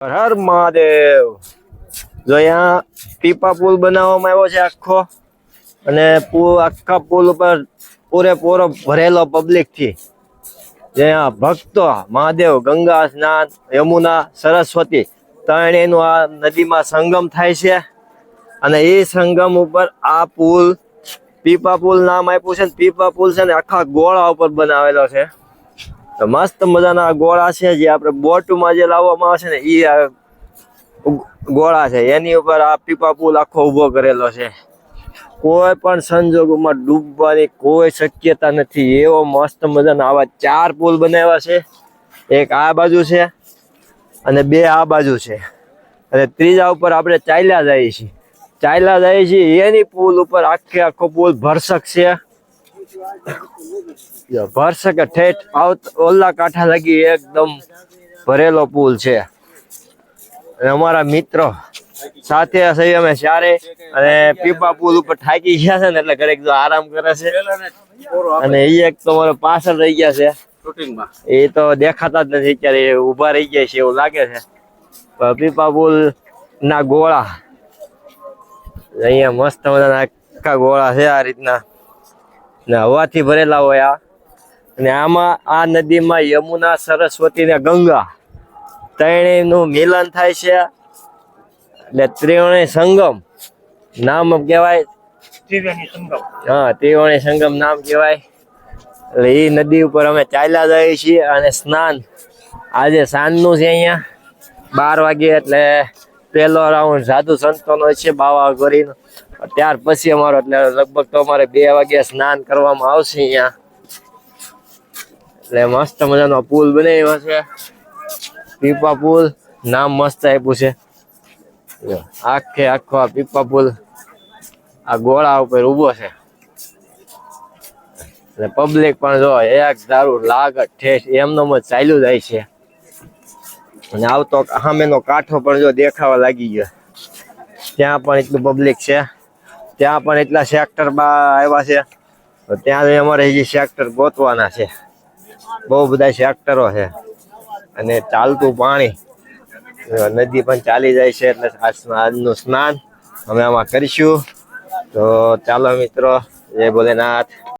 હર મહાદેવ. જો અહીંયા પીપા પુલ બનાવવામાં આવ્યો છે આખો. અને આખા પુલ ઉપર પૂરેપૂરો ભરેલો પબ્લિકથી. જ્યાં ભક્તો મહાદેવ, ગંગા સ્નાન, યમુના, સરસ્વતી, ત્રણેયનું આ નદીમાં સંગમ થાય છે. અને એ સંગમ ઉપર આ પુલ પીપા પુલ નામ આપ્યું છે પીપા પુલ છે ને આખા ગોળા ઉપર બનાવેલો છે. મસ્ત મજાના ગોળા છે જે આપણે બોટમાં જે લાવવામાં આવે છે ને એ ગોળા છે. એની ઉપર આ પીપા પુલ આખો ઊભો કરેલો છે. કોઈ પણ સંજોગોમાં ડૂબવાની કોઈ શક્યતા નથી. એવો મસ્ત મજાના આવા ચાર પુલ બનાવ્યા છે. એક આ બાજુ છે અને બે આ બાજુ છે. અને ત્રીજા ઉપર આપણે ચાલ્યા જઈએ છીએ. ચાલ્યા જઈએ છીએ. એની પુલ ઉપર આખે આખો પુલ ભરસક છે. ભરસક ઠેઠ આવત ઓલા કાંઠા લગી એકદમ ભરેલો પુલ છે. અને અમારા મિત્રો સાથે સહી અમે ચારે. અને પીપા પુલ ઉપર થાકી ગયા છે ને એટલે ઘરેક જો આરામ કરે છે. અને એ એક તો મારો પાછળ રહી ગયા છે. એ તો દેખાતા જ નથી અત્યારે ઊભા રહી ગયા છે એવું લાગે છે. પીપા પુલ ના ગોળા. અહીંયા મસ્ત મજાના આખા ગોળા છે આ રીતના. ને હવાથી ભરેલા હોય આ. અને આમાં આ નદીમાં યમુના સરસ્વતી ને ગંગા ત્રણેયનું મિલન થાય છે. એટલે ત્રિવેણી સંગમ નામ કહેવાય. ત્રિવેણી સંગમ. હા ત્રિવેણી સંગમ નામ કહેવાય. એટલે એ નદી ઉપર અમે ચાલ્યા જઈએ છીએ અને સ્નાન. આજે સાંજનું છે અહીંયા બાર વાગે એટલે પહેલો રાઉન્ડ સાધુ સંતોનો છે બાવા કરીને ત્યાર પછી અમારો એટલે લગભગ તો અમારે બે વાગ્યા સ્નાન કરવામાં આવશે અહીંયા. એટલે મસ્ત મજાનો પુલ બનાવ્યો છે. પીપા પુલ, નામ મસ્ત આપ્યું છે. આખે આખો આ પીપા પુલ આ ગોળા ઉપર ઊભો છે. એટલે પબ્લિક પણ જો એક દારૂ લાગ ઠેઠ, એમનો જ ચાલ્યું જાય છે. અને આવતો સામેનો કાંઠો પણ જો દેખાવા લાગી ગયો. ત્યાં પણ એટલું પબ્લિક છે. ત્યાં પણ એટલા સેક્ટર આવ્યા છે. ત્યાં અમારે હજી સેક્ટર ગોતવાના છે. બહુ બધા સેક્ટરો છે. અને ચાલતું પાણી, નદી પણ ચાલી જાય છે એટલે આજનું સ્નાન અમે આમાં કરીશું. તો ચાલો મિત્રો, જય ભોલેનાથ.